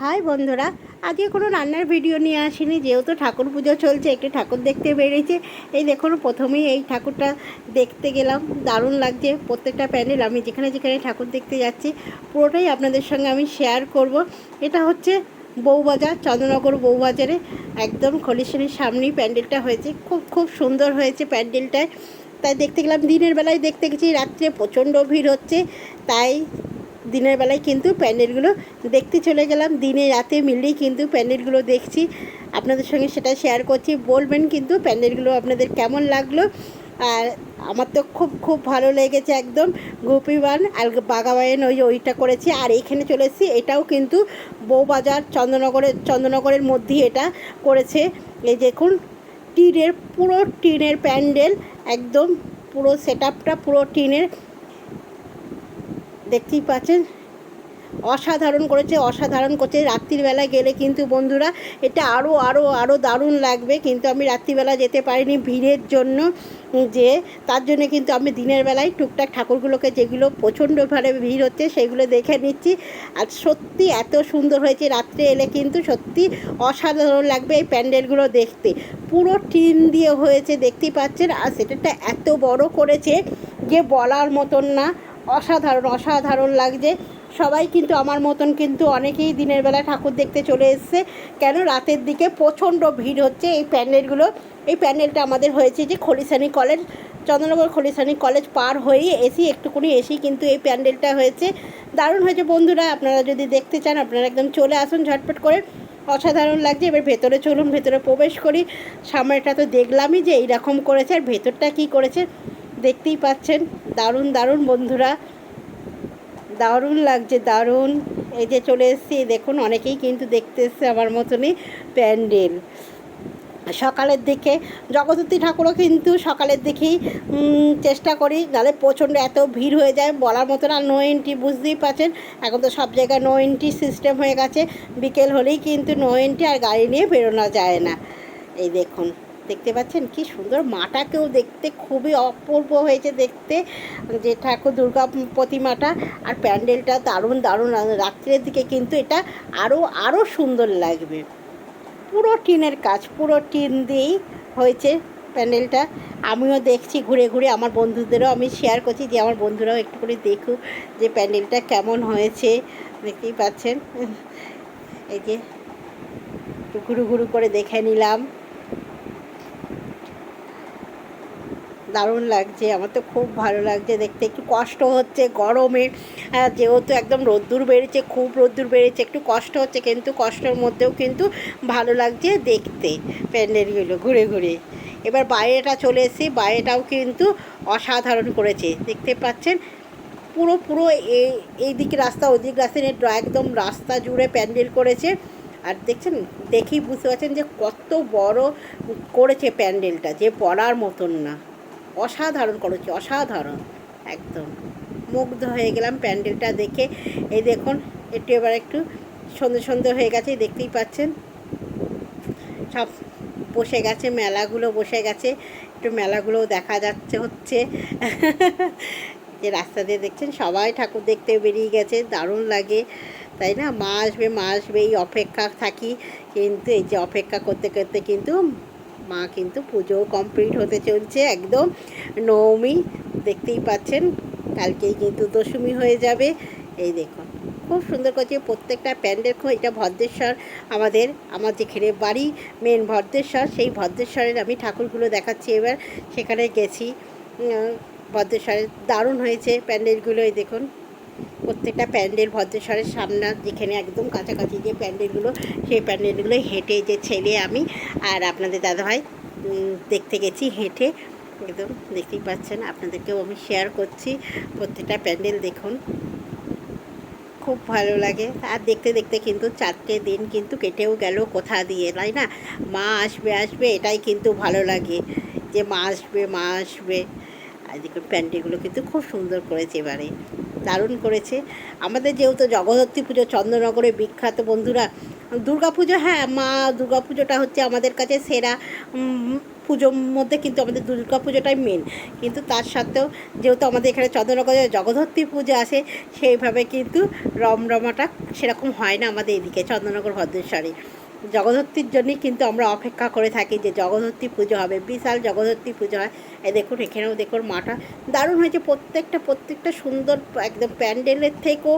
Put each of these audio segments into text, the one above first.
High বন্ধুরা, আজকে কোনো রান্নার ভিডিও নিয়ে আসিনি, যেহেতু ঠাকুর পুজো চলছে, একটু ঠাকুর দেখতে বেরিয়েছে। এই দেখুন, প্রথমেই এই ঠাকুরটা দেখতে গেলাম, দারুণ লাগছে, প্রত্যেকটা প্যান্ডেল, আমি যেখানে যেখানে ঠাকুর দেখতে যাচ্ছি, পুরোটাই আপনাদের সঙ্গে আমি শেয়ার করব। এটা হচ্ছে বউবাজার, চন্দ্রনগর বউবাজারে, একদম খলিশনের সামনেই প্যান্ডেলটা হয়েছে, খুব খুব সুন্দর হয়েছে প্যান্ডেলটায়। তাই দেখতে গেলাম, দিনের বেলায় দেখতে গেছি, রাত্রে প্রচণ্ড ভিড় হচ্ছে, তাই দিনের বেলায় কিন্তু প্যান্ডেলগুলো দেখতে চলে গেলাম। দিনে, রাতে মিলেই কিন্তু প্যান্ডেলগুলো দেখছি। আপনাদের সঙ্গে সেটা শেয়ার করছি। বলবেন কিন্তু প্যান্ডেলগুলো আপনাদের কেমন লাগল? আর আমার তো খুব খুব ভালো লেগেছে একদম। গুপি গোপীবান আর বাগাবায়ন ওই ওইটা করেছি। আর এইখানে চলে এসেছি। এটাও কিন্তু বউবাজার, চন্দ্রনগরের চন্দ্রনগরের মধ্যেই এটা করেছে। এই দেখুন, টিনের, পুরো টিনের প্যান্ডেল। একদম পুরো সেট পুরো টিনের। দেখতেই পাচ্ছেন? অসাধারণ করেছে, অসাধারণ করছে। রাত্রিবেলা গেলে কিন্তু বন্ধুরা এটা আরও আরও আরও দারুণ লাগবে। কিন্তু আমি রাত্রিবেলা যেতে পারিনি ভিড়ের জন্য, যে তার জন্য কিন্তু আমি দিনের বেলায় টুকটাক ঠাকুরগুলোকে যেগুলো প্রচণ্ডভাবে ভিড় হচ্ছে সেগুলো দেখে নিচ্ছি। আর সত্যি এত সুন্দর হয়েছে, রাত্রে এলে কিন্তু সত্যি অসাধারণ লাগবে এই প্যান্ডেলগুলো দেখতে। পুরো টিন দিয়ে হয়েছে, দেখতেই পাচ্ছেন? আর সেটাটা এত বড় করেছে যে বলার মতন না। অসাধারণ অসাধারণ লাগছে। সবাই কিন্তু আমার মতন কিন্তু অনেকেই দিনের বেলা ঠাকুর দেখতে চলে এসছে। কেন? রাতের দিকে প্রচণ্ড ভিড় হচ্ছে এই প্যান্ডেলগুলো। এই প্যান্ডেলটা আমাদের হয়েছে যে খলিসানি কলেজ, চন্দ্রনগর খলিসানি কলেজ পার হয়েই এসি, একটুকুনি এসেই কিন্তু এই প্যান্ডেলটা হয়েছে। দারুণ হয়েছে বন্ধুরা, আপনারা যদি দেখতে চান, আপনারা একদম চলে আসুন ঝটপট করে। অসাধারণ লাগছে, এবার ভেতরে চলুন, ভেতরে প্রবেশ করি। সামনেটা তো দেখলামই যে এইরকম করেছে, আর ভেতরটা কী করেছে? দেখতেই পাচ্ছেন, দারুণ দারুণ বন্ধুরা। দারুণ লাগছে, দারুণ। এই যে চলে এসেছি দেখুন, অনেকেই কিন্তু দেখতে এসছে আমার মতনই প্যান্ডেল। সকালের দিকে, জগদ্ধাত্রী ঠাকুরও কিন্তু সকালের দিকেই চেষ্টা করি। নাহলে প্রচণ্ড এত ভিড় হয়ে যায়, বলার মতন আর নো এন্ট্রি বুঝতেই পারছেন? এখন তো সব জায়গায় নো এন্ট্রি সিস্টেম হয়ে গেছে। বিকেল হলেই কিন্তু নো এন্ট্রি আর গাড়ি নিয়ে বেরোনো যায় না। এই দেখুন। দেখতে পাচ্ছেন কি সুন্দর মাটাকেও দেখতে খুবই অপূর্ব হয়েছে দেখতে। যে ঠাকুর দুর্গা প্রতিমাটা আর প্যান্ডেলটা দারুণ দারুণ রাত্রের দিকে কিন্তু এটা আরও আরও সুন্দর লাগবে। পুরো টিনের কাজ, পুরো টিন দিয়েই হয়েছে প্যান্ডেলটা। আমিও দেখছি ঘুরে ঘুরে আমার বন্ধুদেরও আমি শেয়ার করছি যে আমার বন্ধুরাও একটু করে দেখুক যে প্যান্ডেলটা কেমন হয়েছে। দেখতেই পাচ্ছেন। এই যে ঘুরু ঘুরু করে দেখে নিলাম। দারুণ লাগছে আমার তো খুব ভালো লাগছে দেখতে একটু কষ্ট হচ্ছে গরমে আহ, যেহেতু একদম রোদ্দুর বেড়েছে খুব রোদ্দুর বেড়েছে একটু কষ্ট হচ্ছে কিন্তু কষ্টের মধ্যেও কিন্তু ভালো লাগছে দেখতে প্যান্ডেলগুলো ঘুরে ঘুরে। এবার বাইরেটা চলে এসেছি বাইরেটাও কিন্তু অসাধারণ করেছে দেখতে পাচ্ছেন? পুরো পুরো এই এই দিকে রাস্তা ওই দিক রাস্তা নিয়ে একদম রাস্তা জুড়ে প্যান্ডেল করেছে। আর দেখছেন দেখেই বুঝতে পারছেন যে কত বড় করেছে প্যান্ডেলটা যে বলার মতন না। অসাধারণ করেছে, অসাধারণ, একদম। মুগ্ধ হয়ে গেলাম প্যান্ডেলটা দেখে। এই দেখুন, একটু এবার একটু সন্ধে সন্ধে হয়ে গেছে দেখতেই পাচ্ছেন। সব বসে গেছে, মেলাগুলো বসে গেছে। একটু মেলাগুলো দেখা যাচ্ছে, হচ্ছে। যে রাস্তা দিয়ে দেখছেন, সবাই ঠাকুর দেখতে বেরিয়ে গেছে, দারুণ লাগে। তাই না? মা আসবে মা আসবে, এই অপেক্ষা থাকি। কিন্তু এই যে অপেক্ষা করতে করতে কিন্তু মা কিন্তু পুজো কমপ্লিট হতে চলছে, একদম। নবমী দেখতেই পাচ্ছেন, কালকেই কিন্তু দশমী হয়ে যাবে। এই দেখুন, খুব সুন্দর করছে প্রত্যেকটা প্যান্ডেল খুব এটা ভদ্রেশ্বর আমাদের, আমার যেখানে বাড়ি মেন ভদ্রেশ্বর, সেই ভদ্রেশ্বরের আমি ঠাকুরগুলো দেখাচ্ছি এবার। সেখানে গেছি ভদ্রেশ্বরের দারুণ হয়েছে প্যান্ডেলগুলো, এই দেখুন। প্রত্যেকটা প্যান্ডেল ভদ্রেশ্বরের সামনে যেখানে একদম কাছাকাছি যে প্যান্ডেলগুলো, সেই প্যান্ডেলগুলো হেঁটে যে ছেলে আমি আর আপনাদের দাদাভাই দেখতে গেছি হেঁটে। একদম দেখতেই পাচ্ছেন, আপনাদেরকেও আমি শেয়ার করছি প্রত্যেকটা প্যান্ডেল দেখুন। খুব ভালো লাগে। আর দেখতে দেখতে কিন্তু চারটে দিন কিন্তু কেটেও গেল কোথা দিয়ে, তাই না? মা আসবে আসবে, এটাই কিন্তু ভালো লাগে যে মা আসবে মা আসবে। আর দেখুন প্যান্ডেলগুলো কিন্তু খুব সুন্দর করেছে এবারে। দারুণ করেছে। আমাদের যেহেতু জগদ্ধাত্রী পুজো, চন্দ্রনগরে বিখ্যাত বন্ধুরা পুজো হ্যাঁ মা দুর্গা পুজোটা হচ্ছে আমাদের কাছে সেরা পুজোর মধ্যে কিন্তু আমাদের দুর্গা পুজোটাই মেন কিন্তু তার সাথেও যেহেতু আমাদের এখানে চন্দ্রনগরে জগদ্ধত্রী পুজো আসে, সেইভাবে কিন্তু রমরমাটা সেরকম হয় না আমাদের এদিকে, চন্দ্রনগর ভদ্রেশ্বরে। জগদ্ধত্রীর জন্যই কিন্তু আমরা অপেক্ষা করে থাকি যে জগদ্ধত্রী পুজো হবে। বিশাল জগদ্ধত্রী পুজো হয়। এই দেখুন, এখানেও দেখুন মাটা। দারুণ হয়েছে প্রত্যেকটা প্রত্যেকটা সুন্দর একদম প্যান্ডেলের থেকেও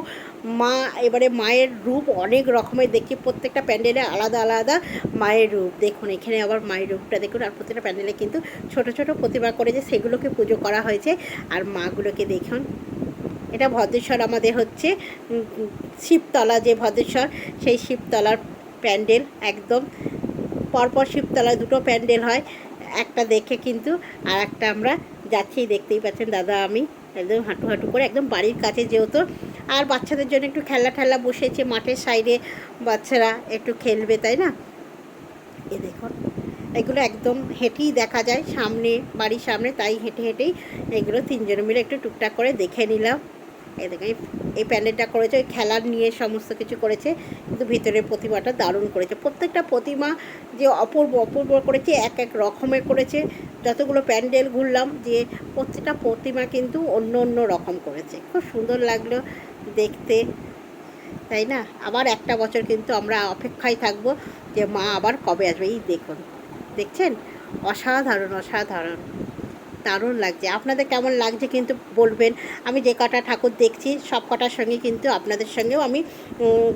মা, এবারে মায়ের রূপ অনেক রকমের দেখি। প্রত্যেকটা প্যান্ডেলে আলাদা আলাদা মায়ের রূপ। দেখুন, এখানে আবার মায়ের রূপটা দেখুন, আর প্রত্যেকটা প্যান্ডেলে কিন্তু ছোট ছোট প্রতিমা করেছে সেগুলোকে পুজো করা হয়েছে। আর মাগুলোকে দেখুন, এটা ভদ্রেশ্বর আমাদের হচ্ছে শিবতলা যে ভদ্রেশ্বর, সেই শিবতলার প্যান্ডেল একদম। পরপর শিবতলায় দুটো প্যান্ডেল হয়, একটা দেখে কিন্তু আর একটা আমরা যাচ্ছি, দেখতেই পাচ্ছেন দাদা, আমি একদম হাঁটু হাঁটু করে একদম বাড়ির কাছে যেহেতু। আর বাচ্চাদের জন্য একটু খেলা ঠেলা বসেছে মাঠের সাইডে, বাচ্চারা একটু খেলবে, তাই না? এ দেখুন, এগুলো একদম হেঁটেই দেখা যায়, সামনে, বাড়ির সামনে, তাই হেঁটে হেঁটেই এগুলো তিনজন মিলে একটু টুকটাক করে দেখে নিলাম। এ দেখুন এই- প্যান্ডেলটা করেছে, ওই খেলার নিয়ে সমস্ত কিছু করেছে, কিন্তু ভিতরের প্রতিমাটা দারুণ করেছে। প্রত্যেকটা প্রতিমা যে অপূর্ব অপূর্ব করেছে, এক এক রকমের করেছে। যতগুলো প্যান্ডেল ঘুরলাম যে প্রত্যেকটা প্রতিমা কিন্তু অন্য অন্য রকম করেছে। খুব সুন্দর লাগল দেখতে, তাই না? আবার একটা বছর কিন্তু আমরা অপেক্ষায় থাকব যে মা আবার কবে আসবে, এই দেখুন। দেখছেন? অসাধারণ অসাধারণ। দারুণ লাগছে। আপনাদের কেমন লাগছে কিন্তু বলবেন। আমি যে কটা ঠাকুর দেখছি, সব কটার সঙ্গে কিন্তু আপনাদের সঙ্গেও আমি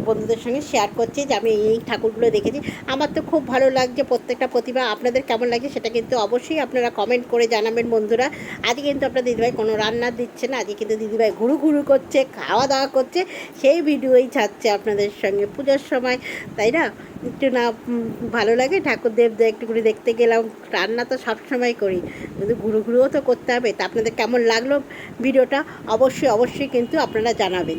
বন্ধুদের সঙ্গে শেয়ার করছি যে আমি এই ঠাকুরগুলো দেখেছি। আমার তো খুব ভালো লাগছে প্রত্যেকটা প্রতিভা আপনাদের কেমন লাগছে সেটা কিন্তু অবশ্যই আপনারা কমেন্ট করে জানাবেন বন্ধুরা। আজকে কিন্তু আপনার দিদিভাই কোনো রান্না দিচ্ছে না। আজকে কিন্তু দিদিভাই ঘুরু ঘুরু করছে, খাওয়া দাওয়া করছে। সেই ভিডিওই ছাড়ছে আপনাদের সঙ্গে পুজোর সময়, তাই না? একটু না ভালো লাগে ঠাকুর দেবদের একটু করে দেখতে গেলাম। রান্না তো সবসময় করি। কিন্তু ঘুরু ঘুরুও তো করতে হবে। তা আপনাদের কেমন লাগল ভিডিওটা? অবশ্যই অবশ্যই কিন্তু আপনারা জানাবেন।